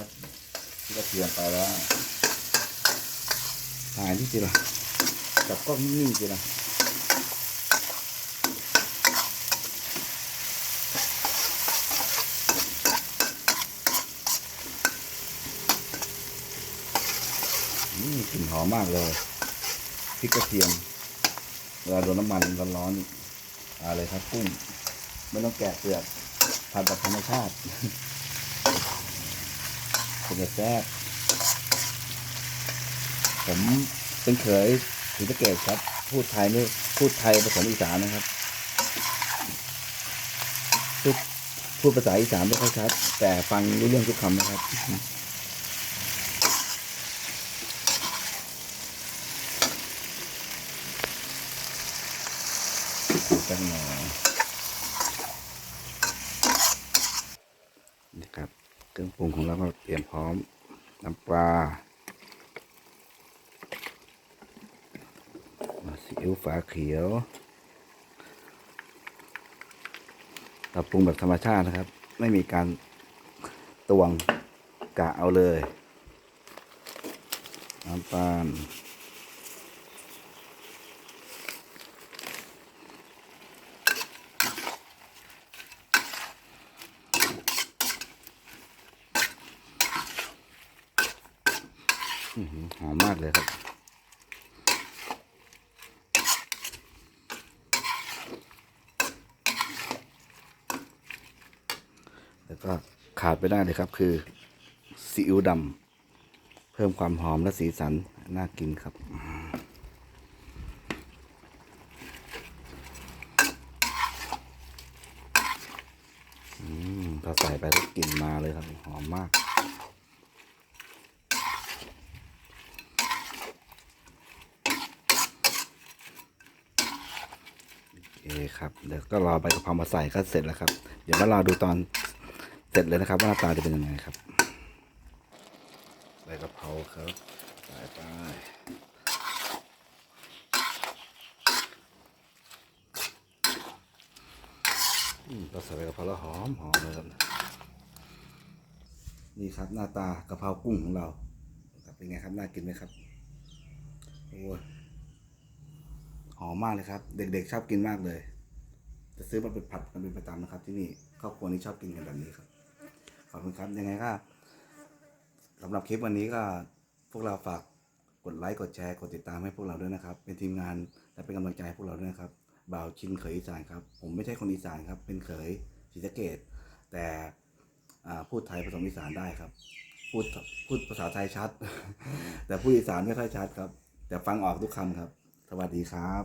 นะครับที่กระเทียมไปแล้วถ่ายที่สิละจับกล้องนิ่งๆสิละอืมกลิ่นหอมมากเลยพริกกระเทียมเวลาโดนน้ำมันร้อนๆอะไรครับกุ้งไม่ต้องแกะเปลือกผัดแบบธรรมชาติ เป็นจะแซ่บผมเป็นเขยศรีสะเกดครับ พูดไทยไม่พูดไทยผสมอีสานนะครับ พูดพูดภาษาอีสานไม่ค่อยชัดแต่ฟังรู้เรื่องทุกคำนะครับจังหน่อยนี่ครับ เครื่องปรุงของเราก็เตรียมพร้อม น้ำปลาซีอิ๊วฝาเขียว เราปรุงแบบธรรมชาตินะครับ ไม่มีการตวงกะเอาเลย น้ำตาล หอหอมมากเลยครับ แล้วก็ขาดไปได้เลยครับ คือซีอิ๊วดำเพิ่มความหอมและสีสัน น่ากินครับอืมพอใส่ไปแล้วกลิ่นมาเลยครับ หอมมาก โอเคครับเดี๋ยวก็รอใบกะเพรามาใส่ก็เสร็จแล้วครับ เดี๋ยวมารอดูตอนเสร็จเลยนะครับ ว่าหน้าตาจะเป็นยังไงครับใบกะเพราครับใส่ไปอืมเราใส่ใบกะเพราแล้วหอมหอมเลยครับนี่ครับหน้าตากะเพรากุ้งของเราเป็นไงครับน่ากินไหมครับโอ้ หอมมากเลยครับ เด็กๆชอบกินมากเลย จะซื้อมาเป็นผัดกันเป็นประจำนะครับ ที่นี่ครอบครัวนี้ชอบกินกันแบบนี้ครับ ขอบคุณครับ ยังไงก็สำหรับคลิปวันนี้ก็พวกเราฝากกดไลค์กดแชร์กดติดตามให้พวกเราด้วยนะครับ เป็นทีมงานและเป็นกำลังใจให้พวกเราด้วยนะครับบ่าวชินเขยอีสานครับ ผมไม่ใช่คนอีสานครับ เป็นเขยศรีสะเกดแต่พูดไทยผสมอีสานได้ครับ พูดพูดภาษาไทยชัด แต่พูดอีสานไม่ค่อยชัดครับ แต่ฟังออกทุกคำครับ สวัสดีครับ